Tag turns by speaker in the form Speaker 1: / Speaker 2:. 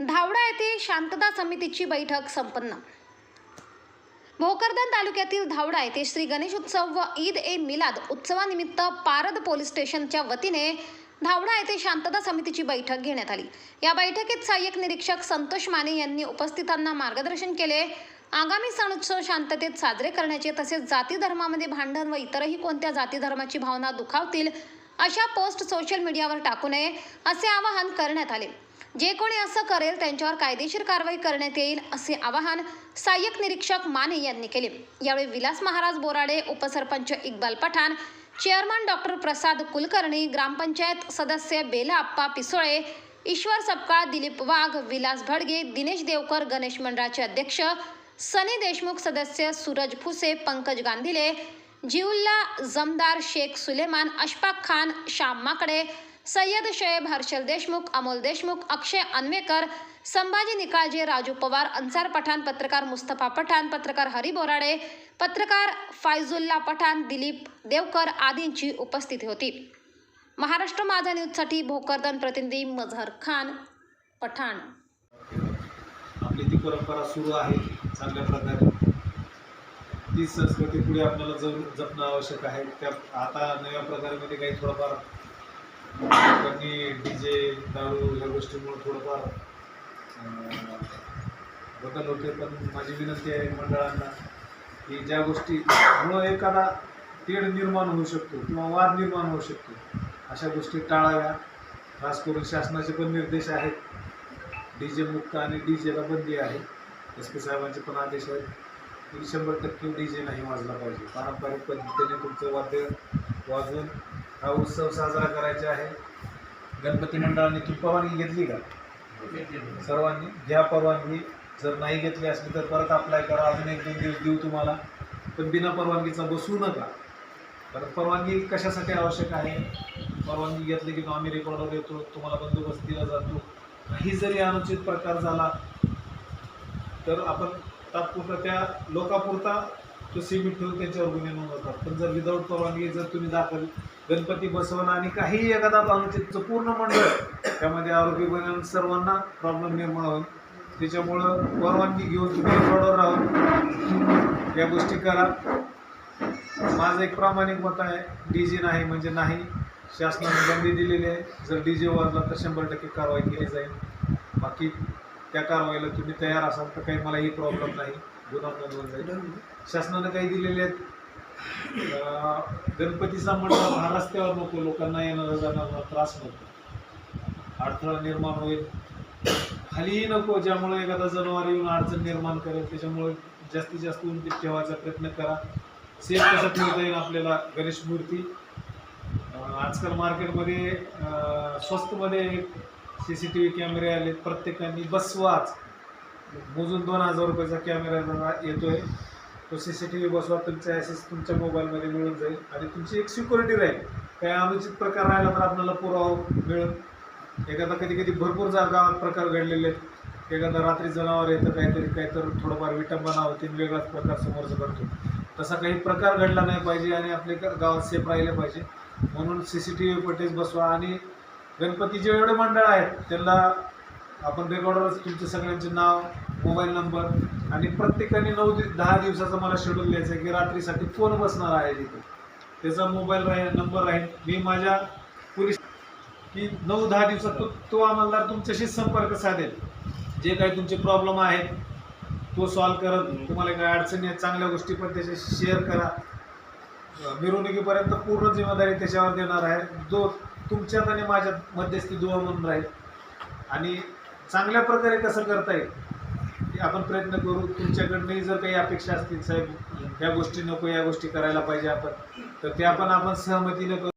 Speaker 1: धावडा येथे शांतता समितीची बैठक संपन्न. भोकरदन तालुक्यातील धावडा येथे श्री गणेश उत्सव व ईद ए मिलाद उत्सवानिमित्त पारद पोलीस स्टेशनच्या वतीने धावडा येथे शांतता समितीची बैठक घेण्यात आली. या बैठकीत सहाय्यक निरीक्षक संतोष माने यांनी उपस्थितांना मार्गदर्शन केले. आगामी सण उत्सव शांततेत साजरे करण्याचे तसेच जाती धर्मामध्ये भांडण व इतरही कोणत्या जाती धर्माची भावना दुखावतील अशा पोस्ट सोशल मीडियावर टाकू नये असे आवाहन करण्यात आले. जे कोणी असं करेल त्यांच्यावर कायदेशीर कारवाई करण्यात येईल असे आवाहन सहाय्यक निरीक्षक माने यांनी केले. यावेळी विलास महाराज बोराडे उपसरपंच इक्बाल पठाण चेअरमन डॉक्टर प्रसाद कुलकर्णी ग्रामपंचायत सदस्य बेला आप्पा पिसोळे ईश्वर सपकाळ दिलीप वाघ विलास भडगे दिनेश देवकर गणेश मंडळाचे अध्यक्ष सनी देशमुख सदस्य सूरज फुसे पंकज गांधीले जिउल्ला जमदार शेख सुलेमान अशफाक खान श्याम माकडे सय्यद शेब हर्षल देशमुख अमोल देशमुख अक्षय अन्वेकर संभाजी निकाळजे राजू पवार अन्सार पठाण पत्रकार मुस्तफा पठाण पत्रकार हरी बोराडे पत्रकार फायझुल्ला पठाण दिलीप देवकर आदींची उपस्थिती होती. महाराष्ट्र माझा न्यूजसाठी भोकरदन प्रतिनिधी मझहर खान पठाण.
Speaker 2: आपली ती परंपरा सुरू आहे चांगल्या प्रकारे. ती संस्कृती पुढे आपल्याला जप जपणं आवश्यक आहे त्या आता नव्या प्रकारामध्ये काही थोडंफार लोकांनी डी जे दारू ह्या गोष्टीमुळं थोडंफार बदल होते. पण माझी विनंती आहे मंडळांना की ज्या गोष्टीमुळं एखादा तेढ निर्माण होऊ शकतो किंवा वाद निर्माण होऊ शकतो अशा गोष्टी टाळाव्या. खास करून शासनाचे पण निर्देश आहेत. डी जे मुक्त आणि डी जेला बंदी आहे. एस पी साहेबांचे पण आदेश आहेत. की शंभर टक्के डी जे नाही वाजला पाहिजे. पारंपरिक पद्धतीने तुमचं वाद्य वाजवून हा उत्सव साजरा करायचा आहे. गणपती मंडळाने ती परवानगी घेतली का? सर्वांनी? घ्या परवानगी. जर नाही घेतली असली तर परत अप्लाय करा. अजून एक दोन दिवस देऊ तुम्हाला. पण बिना परवानगीचा बसू नका. कारण परवानगी कशासाठी आवश्यक आहे? परवानगी घेतली की आम्ही रेकॉर्डवर येतो तुम्हाला बंदोबस्त दिला जातो. काही जरी अनुचित प्रकार झाला तर आपण तात्पुरता त्या लोकापुरता तो सिमेंट ठेवून त्यांच्यावर गुन्हे नोंदवतात. पण जर विदाऊट परवानगी जर तुम्ही दाखल गणपती बसवणं आणि काही एखादा अनुचितचं पूर्ण मंडळ त्यामध्ये आरोपी बनवून सर्वांना प्रॉब्लेम निर्माण होईल. त्याच्यामुळं परवानगी घेऊन तुम्ही रोडवर राहून या गोष्टी करा. माझं एक प्रामाणिक मत आहे डी जे नाही म्हणजे नाही. शासनाने बंदी दिलेली आहे. जर डी जे वाजला तर शंभर टक्के कारवाई केली जाईल. बाकी त्या कारवाईला तुम्ही तयार असाल तर काही मलाही प्रॉब्लेम नाही. गुन्हा शासनानं काही दिलेले आहेत. गणपतीचा मंडळ हा रस्त्यावर नको लोकांना येणारा जाणारा त्रास नको. अडथळा निर्माण होईल. खालीही नको ज्यामुळे एखादा जनावर येऊन अडचण निर्माण करेल त्याच्यामुळे जास्तीत जास्त उंचीत ठेवायचा प्रयत्न करा. सेफ कसं ठेवता येईल आपल्याला? गणेश मूर्ती. आजकाल मार्केटमध्ये स्वस्तमध्ये सी सी टी व्ही कॅमेरे आले प्रत्येकाने बसवाच मोजून दोन हजार रुपयाचा कॅमेरा येतोय. तो सी सी टी व्ही बसवा तुमचा ॲसेस तुमच्या मोबाईलमध्ये मिळून जाईल. आणि तुमची एक सिक्युरिटी राहील काही अनुचित प्रकार राहिला तर आपल्याला पुरावा मिळेल. एखादा कधी कधी भरपूर जा गावात प्रकार घडलेले आहेत. एखादा रात्री जनावर येतं काहीतरी काहीतरी थोडंफार विटंबना होती वेगळाच प्रकार समोरचा करतो तसा काही प्रकार घडला नाही पाहिजे आणि आपले गावात सेफ राहिले पाहिजे. म्हणून C C T V footage बसवा आणि गणपतीचे एवढे मंडळ आहेत त्यांना आपण रेकॉर्डवर तुमचे सगळ्यांचे नाव मोबाईल नंबर आणि प्रत्येकाने नऊ दि दहा दिवसाचा मला शेड्यूल द्यायचं आहे की रात्रीसाठी फोन बसणार आहे तिथे. त्याचा मोबाईल राहील नंबर राहील. मी माझ्या पोलीस की नऊ दहा दिवसात तो तो आम्हाला तुमच्याशी संपर्क साधेल. जे काही तुमचे प्रॉब्लेम आहेत तो सॉल्व करत तुम्हाला काही अडचणी आहेत चांगल्या गोष्टी पण त्याच्याशी शेअर करा. मिरवणुकीपर्यंत पूर्ण जिम्मेदारी त्याच्यावर देणार आहे. जो तुमच्यात आणि माझ्यात मध्यस्थी दुवा म्हणून राहील. आणि चांगल्या प्रकारे कसं करता येईल आपण प्रयत्न करू. तुमच्याकडनंही जर काही अपेक्षा असतील साहेब या गोष्टी नको या गोष्टी करायला पाहिजे आपण तर ते आपण आपण सहमतीनं करू.